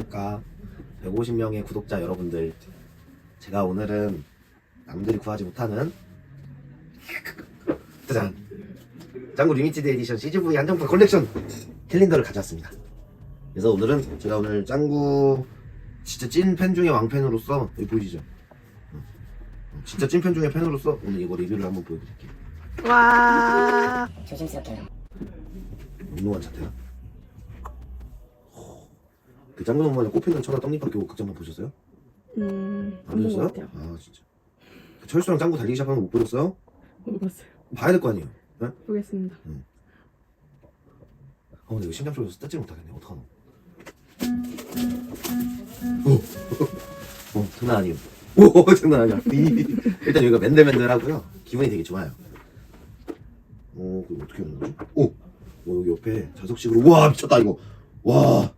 안녕하십니까 150명의 구독자 여러분들 제가 오늘은 남들이 구하지 못하는 짜잔 짱구 리미티드 에디션 CGV 한정판 컬렉션 캘린더를 가져왔습니다 그래서 오늘은 제가 오늘 짱구 진짜 찐 팬 중에 왕팬으로서 여기 보이시죠? 어. 진짜 찐 팬 중에 팬으로서 오늘 이거 리뷰를 한번 보여드릴게요 와. 조심스럽게. 운동한 차태야 그 짱구 동물에 꽃피는 천하 떡잎학교 극장판 보셨어요? 음. 안 보셨어요? 같아요. 아 진짜 그 철수랑 짱구 달리기 시작하는 거 못 보셨어요? 못 봤어요. 봐야 될 거 아니에요 보겠습니다. 어, 근데 이거 심장 쪽에서 뜯지 못하겠네. 어떡하노? 오! 어, 장난 아니에요. 오, 장난 아니야. 이- 일단 여기가 맨들맨들하고요. 기분이 되게 좋아요. 오, 그거 어떻게 하는 거지? 오! 오, 여기 옆에 자석식으로. 와, 미쳤다, 이거. 와.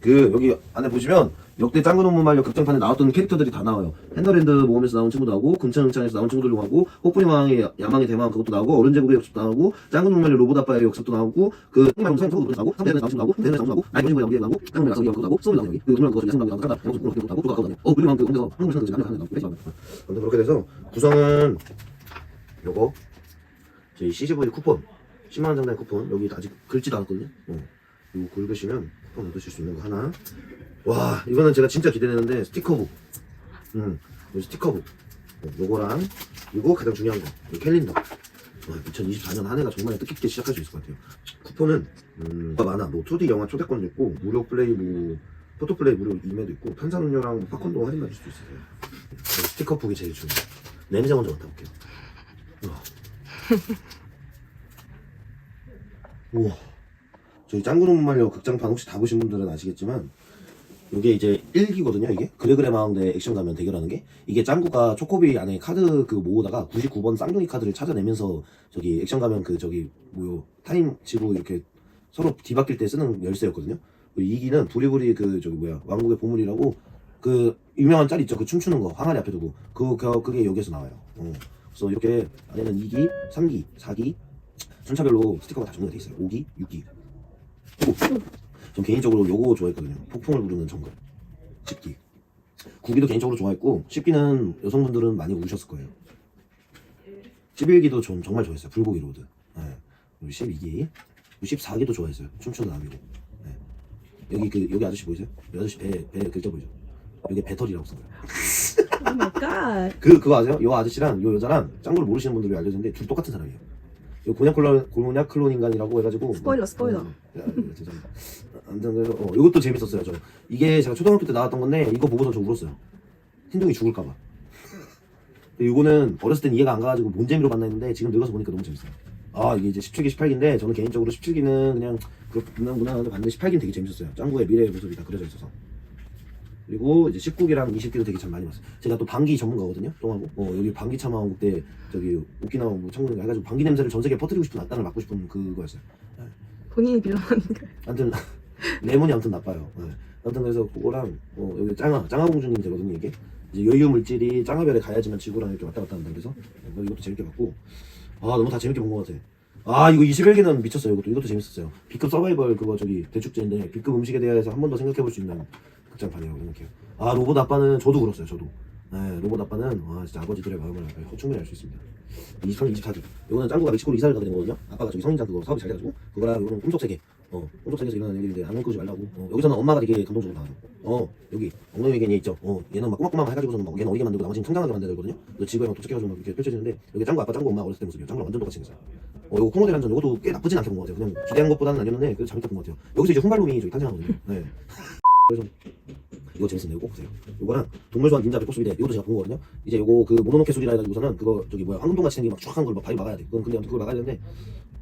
그, 여기 안에 보시면 역대 짱구 논문 말려 극장판에 나왔던 캐릭터들이 다 나와요. 핸더랜드 모험에서 나온 친구도 나오고, 금천응창에서 나온 친구들도 나오고, 호프리망의 야망의 대망 그것도 나오고, 어른 제국의 역습도 나오고, 짱구 논문 말려 로봇 아빠의 역습도 나오고, 그, 짱구 논문 그것도 나오고, 삼대는 나온 친구 나오고, 대는 나온 나오고, 나이 친구의 나오고, 나오고, 짱구 논문 나오고, 나오고, 소문 나오고, 그 논문 그것이 야생 나오고, 짱구 나오고, 그것도 나오고, 그것도 나오고, 어, 그리고 그 혼자서 한국 사람들 지금 하는 나오고, 그래서 아무튼 그렇게 돼서 구성은 요거. 저희 CGV 쿠폰 10만원 장당 쿠폰 여기 아직 긁지도 않았거든요. 어. 이거 긁으시면 쿠폰 얻으실 수 있는 거 하나. 와 이거는 제가 진짜 기대되는데 스티커북 음 요 스티커북 어, 요거랑 그리고 가장 중요한 거이 캘린더. 와, 2024년 한 해가 정말 뜻깊게 시작할 수 있을 것 같아요. 쿠폰은 음 많아. 뭐 2D 영화 초대권도 있고 무료 플레이 뭐 포토 플레이 무료 이메도 있고 탄산음료랑 뭐 팝콘도 할인 받을 수도 있어요. 저 스티커 북이 제일 중요해요. 냄새 먼저 맡아 볼게요. 우와. 우와 저희 짱구름 말려 극장판 혹시 다 보신 분들은 아시겠지만 이게 이제 1기거든요 이게? 그레그레 마운드 액션 가면 대결하는 게? 이게 짱구가 초코비 안에 카드 그 모으다가 99번 쌍둥이 카드를 찾아내면서 저기 액션 가면 그 저기 뭐요? 타임 치고 이렇게 서로 뒤바뀔 때 쓰는 열쇠였거든요. 그 2기는 부리부리 그 저기 뭐야? 왕국의 보물이라고 그 유명한 짤 있죠. 그 춤추는 거. 항아리 앞에 두고. 그, 그 그게 여기에서 나와요. 어. 그래서 이렇게 안에는 2기, 3기, 4기 순차별로 스티커가 다 정리가 돼 있어요. 5기, 6기 전 개인적으로 요거 좋아했거든요. 폭풍을 부르는 정글. 10기. 9기도 개인적으로 좋아했고 10기는 여성분들은 많이 우셨을 거예요. 11기도 전 정말 좋아했어요. 불고기 로드. 네. 그리고 12기. 14기도 좋아했어요. 춤추는 아미고. 네. 여기 그 여기 아저씨 보이세요? 이 아저씨 배, 배 글자 보이죠? 여기 배터리라고 마이 갓. 그 그거 아세요? 요 아저씨랑 요 여자랑 짱구를 모르시는 분들이 알려졌는데 둘 똑같은 사람이에요. 요 곤약 클론 곤약 클론 인간이라고 해가지고 스포일러, 스포일러. 어, 야, 이거 죄송합니다. 아무튼 그래서 어, 이것도 재밌었어요. 저 이게 제가 초등학교 때 나왔던 건데 이거 보고서 저 울었어요. 흰둥이 죽을까봐. 근데 이거는 어렸을 땐 이해가 안 가가지고 뭔 재미로 봤나 했는데 지금 늙어서 보니까 너무 재밌어요. 아 이게 이제 17기, 18기인데 저는 개인적으로 17기는 그냥 그렇구나 하는데 봤는데 18기는 되게 재밌었어요. 짱구의 미래의 모습이 다 그려져 있어서. 그리고 이제 19기랑 20기도 되게 참 많이 봤어요. 제가 또 방기 전문가거든요. 똥하고. 어, 여기 방기 참화왕국 때 저기 오키나와 뭐 청군 해가지고 방기 냄새를 전 세계에 퍼뜨리고 싶은 악단을 맡고 싶은 그거였어요. 본인이 빌런하니까. 아무튼 레몬이 아무튼 나빠요. 네. 아무튼 그래서 그거랑 어, 여기 짱아 짱아 공주님이 되거든요 이게 이제 여유 물질이 짱아별에 가야지만 지구랑 이렇게 왔다 갔다 한다 그래서 어, 이것도 재밌게 봤고 아 너무 다 재밌게 본 것 같아. 아 이거 21기는 미쳤어요. 이것도 이것도 재밌었어요. B급 서바이벌 그거 저기 대축제인데 B급 음식에 대해서 한 번 더 생각해 볼 수 있는 극장판이라고 생각해요. 아 로봇 아빠는 저도 울었어요. 저도. 네, 로봇 아빠는 와 진짜 아버지들의 마음을 충분히 알 수 있습니다. 23, 24기. 이거는 짱구가 멕시코로 이사를 가게 된 거거든요. 아빠가 저기 성인장 그거 사업이 잘 돼가지고 그거랑 이거는 꿈속 세계. 어, 꿈속 세계에서 일어나는 일인데 안경 끄지 말라고. 어, 여기서는 엄마가 되게 감동적으로 나와요. 어, 여기 엉덩이 얘 있죠. 어, 얘는 막 꼬막꼬막 해가지고서는 막 얘는 어리게 만들고 나머지는 청장하게 만들거든요. 그 지구에 막 도착해가지고 막 이렇게 펼쳐지는데 여기 짱구 아빠 짱구 엄마 어렸을 때 모습이에요. 짱구랑 완전 똑같이 생겼어요. 어, 이거 코모델 한전 이것도 꽤 나쁘진 않게 본 것 같아요. 그냥 기대한 것보다는 아니었는데 그래도 재밌게 본 것 같아요. 여기서 이제 훈발놈이 저기 탄생하거든요. 네. 그래서 이거 재밌었네요. 꼭 보세요. 이거랑 동물소환 닌자 배꼽수비대 이것도 제가 본 거거든요. 이제 이거 그 모노노케 수리라 해가지고서는 그거 저기 뭐야 황금동 같이 생긴 막 쫙한 걸막 바위 막아야 돼. 그건 근데 아무튼 그걸 막아야 되는데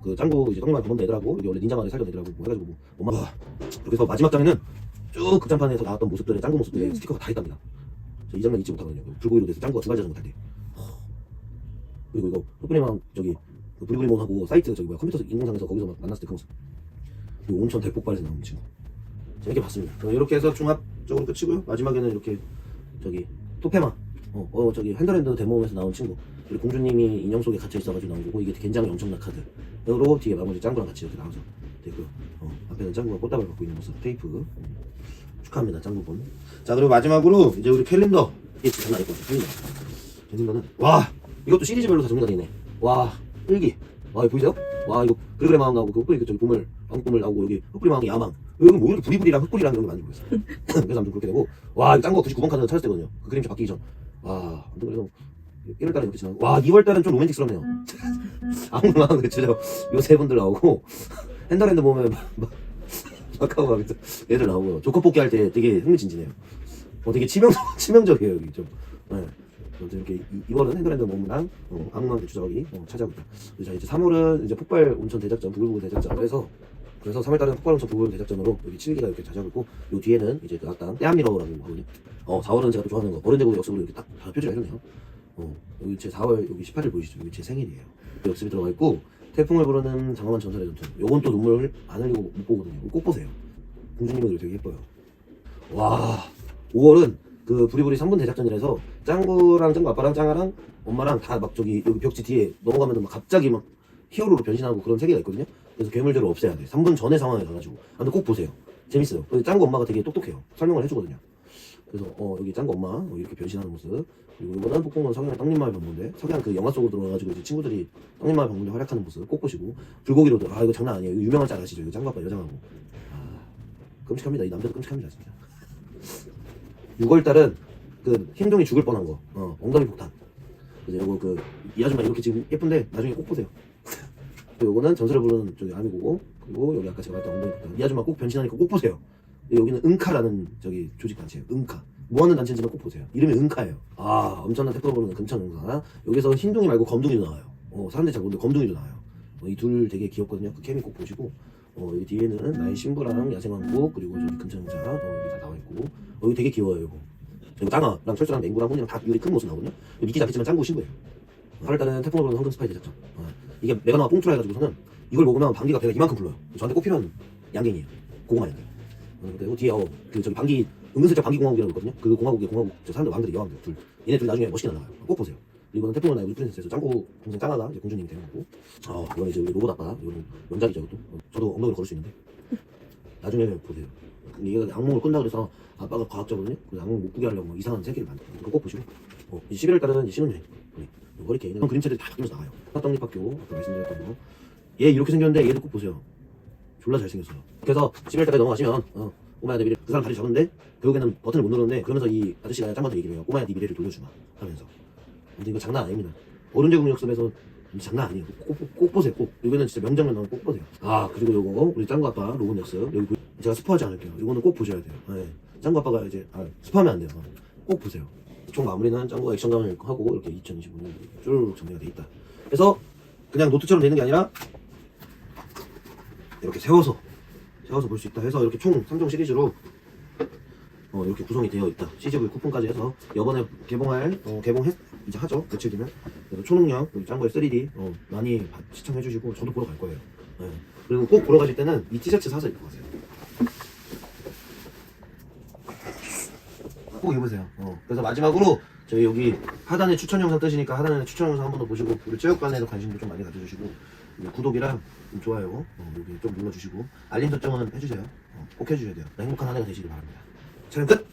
그 짱구 이제 떡잎만 보던 애들하고 이게 원래 닌자 마을에 살던 애들하고 뭐 해가지고 뭐 엄마 와 그래서 마지막 장에는 쭉 극장판에서 나왔던 모습들의 짱구 모습들의 스티커가 다 있답니다. 저 이 장면 잊지 못하거든요. 그 불고기로 돼서 짱구가 두 발 자전거 탈 때. 허. 그리고 이거 흑분이랑 저기 그 부리부리몬하고 사이트 저기 뭐야 컴퓨터 인공상에서 거기서 막 만났을 때 그 모습. 그리고 온천 대폭발에서 나온 친구. 재밌게 봤습니다. 그럼 이렇게 해서 종합적으로 끝이고요. 마지막에는 이렇게 저기 토페마 어, 어 저기 핸더랜드 데모홈에서 나온 친구 그리고 공주님이 인형 속에 갇혀 있어가지고 나온 거고 이게 굉장히 엄청난 카드 그리고 뒤에 나머지 짱구랑 같이 이렇게 나와서 되고요. 어, 앞에는 짱구가 꽃다발 갖고 있는 모습 테이프 음, 축하합니다 짱구분 자 그리고 마지막으로 이제 우리 캘린더 이게 장난 아닐 것 같아 캘린더 캘린더는 와 이것도 시리즈별로 다 정리가 되네 와 일기 와 이거 보이세요? 와 이거 그래그래 마왕 나오고 그 흑불이 그 저기 보물 왕보물 나오고 여기 흑불이 마왕이 야망. 여기 뭐 이렇게 부리부리랑 흑불이랑 이런 게 많이 보였어요. 그래서 아무튼 그렇게 되고. 와 이거 짱구 99번 카드 찾을 때거든요. 그 그림체 바뀌기 전 와 아무튼 그래서 1월달에 이렇게 지나고. 와 2월달은 좀 로맨틱스럽네요. 아무나 그 진짜 요새 분들 나오고 핸더랜드 보면 막, 막 마카오 가면서 애들 나오고요 조커 뽑기 할 때 되게 흥미진진해요. 어 되게 치명 치명적이에요 여기 좀. 네. 아무튼 이렇게 이- 2월은 핸드랜드 몸이랑 어, 악몽 대추자기 어, 차지하고 있다. 이제 3월은 이제 폭발 온천 대작전 부글부글 대작전. 그래서 그래서 3월달은 폭발 온천 부글부글 대작전으로 여기 7기가 이렇게 있고 요 뒤에는 이제 그 악당 떼암미러라는 거거든요. 어 4월은 제가 또 좋아하는 거 어른대고 역습으로 이렇게 딱 다 표시가 해줬네요. 어 여기 제 4월 여기 18일 보이시죠? 여기 제 생일이에요. 역습이 들어가 있고 태풍을 부르는 장엄한 전설의 전투. 요건 또 눈물 안 흘리고 못 보거든요. 꼭 보세요. 공주님들 되게 예뻐요. 와 5월은 그 부리부리 3분 대작전이라서 짱구랑 짱구 아빠랑 짱아랑 엄마랑 다 막 저기 여기 벽지 뒤에 넘어가면 막 갑자기 막 히어로로 변신하고 그런 세계가 있거든요. 그래서 괴물들을 없애야 돼. 3분 전의 상황에 가가지고. 아무튼 꼭 보세요. 재밌어요. 그리고 짱구 엄마가 되게 똑똑해요. 설명을 해주거든요. 그래서 어 여기 짱구 엄마 어, 이렇게 변신하는 모습 그리고 이거는 폭풍은 석양 떡잎마을 방문대 석양 그 영화 속으로 들어가가지고 이제 친구들이 떡잎마을 방문대 활약하는 모습 꼭 보시고 불고기로도 아 이거 장난 아니에요 이거 유명한 짤 아시죠 이거 짱구 아빠 여장하고 아 끔찍합니다 이 남자도 끔찍합니다 진짜 6월달은 그 흰둥이 죽을 뻔한 거 어, 엉덩이 폭탄 그래서 요거 그이 아줌마 이렇게 지금 예쁜데 나중에 꼭 보세요 요거는 전설을 부르는 저기 아미고고. 그리고 여기 아까 제가 했던 엉덩이 폭탄 이 아줌마 꼭 변신하니까 꼭 보세요. 여기는 응카라는 저기 조직 단체예요. 응카. 뭐하는 단체인지는 꼭 보세요. 이름이 응카예요. 아 엄청난 태클을 부르는 금천 응사 여기서 흰둥이 말고 검둥이도 나와요. 어 사람들이 잘 모르는데 검둥이도 나와요. 어, 이둘 되게 귀엽거든요. 그 케미 꼭 보시고. 어, 여기 뒤에는 나의 신부랑 야생왕국 그리고 저기 금천 응사 어, 여기 다 나와 있고. 어, 여기 되게 귀여워요 이거. 그리고 짱아랑 철수랑 맹구랑 혼이랑 다 여기 큰 모습 나오거든요. 미끼 잡히지만 짱구 신부예요. 8월달은 태풍을 부르는 황금 스파이 대작전 어, 이게 메가나와 뽕투라 해가지고서는 이걸 먹으면 방귀가 배가 이만큼 불러요. 저한테 꼭 필요한 양갱이에요. 고구마 양갱. 어, 그리고 뒤에 어, 그 저기 방귀 은근슬쩍 방귀 공화국이라고 있거든요? 그 공화국의 공화국 저 사람들 왕들이 여왕들 둘. 얘네 둘 나중에 멋있게 날아가요. 꼭 보세요. 이거는 태풍을 나의 우리 프린세스 짱구 동생 짱아가 이제 공주님이 되는 거고. 어 이거는 이제 우리 로봇 아빠 이거는 명작이죠 이것도. 어, 저도 엉덩이로 걸을 수 있는데. 나중에 보세요. 근데 얘가 악몽을 꾼다 그래서 아빠가 과학자거든요 그래서 악몽 못 꾸게 하려고 막 이상한 세계를 이거 꼭 보시고. 어, 이제 11월 달은 이제 신혼여행. 우 리 허리케인 이런 그림체들이 다 바뀌면서 나와요. 떡잎학교 아까 말씀드렸던 거 얘 이렇게 생겼는데 얘도 꼭 보세요. 졸라 잘생겼어요. 그래서 11월달까지 넘어가시면 어, 꼬마야 내 미래 그 사람 다리 잡는데 결국에는 버튼을 못 누르는데 그러면서 이 아저씨가 짱한테 얘기를 해요. 꼬마야 네 미래를 돌려주마 하면서. 근데 이거 장난 아닙니다. 어른제국 역습에서 장난 아니에요. 꼭, 꼭, 꼭 보세요 꼭. 이거는 진짜 명장면 나오면 꼭 보세요. 아 그리고 요거 우리 짱구 아빠 로봇 역습. 여기 보- 제가 스포하지 않을게요. 이거는 꼭 보셔야 돼요. 네. 짱구 아빠가 이제 아, 스포하면 안 돼요. 어, 꼭 보세요 총 마무리는 짱구가 액션감을 하고 이렇게 2025년 쭈르륵 정리가 돼 있다 그래서 그냥 노트처럼 되는 게 아니라 이렇게 세워서 세워서 볼 수 있다 해서 이렇게 총 3종 시리즈로 어, 이렇게 구성이 되어 있다. CGV 쿠폰까지 해서 이번에 개봉할 어, 개봉했 이제 하죠 며칠 뒤면 그래서 초능력 짱구의 3D 어, 많이 봐- 시청해주시고 저도 보러 갈 거예요. 네. 그리고 꼭 보러 가실 때는 이 티셔츠 사서 입고 가세요. 꼭 입으세요. 어. 그래서 마지막으로 저희 여기 하단에 추천 영상 뜨시니까 하단에 추천 영상 한 번 더 보시고 우리 체육관에도 관심도 좀 많이 가져주시고 구독이랑 좀 좋아요 어, 여기 좀 눌러주시고 알림 설정은 해주세요. 어, 꼭 해주셔야 돼요. 행복한 한 해가 되시길 바랍니다. 촬영 끝!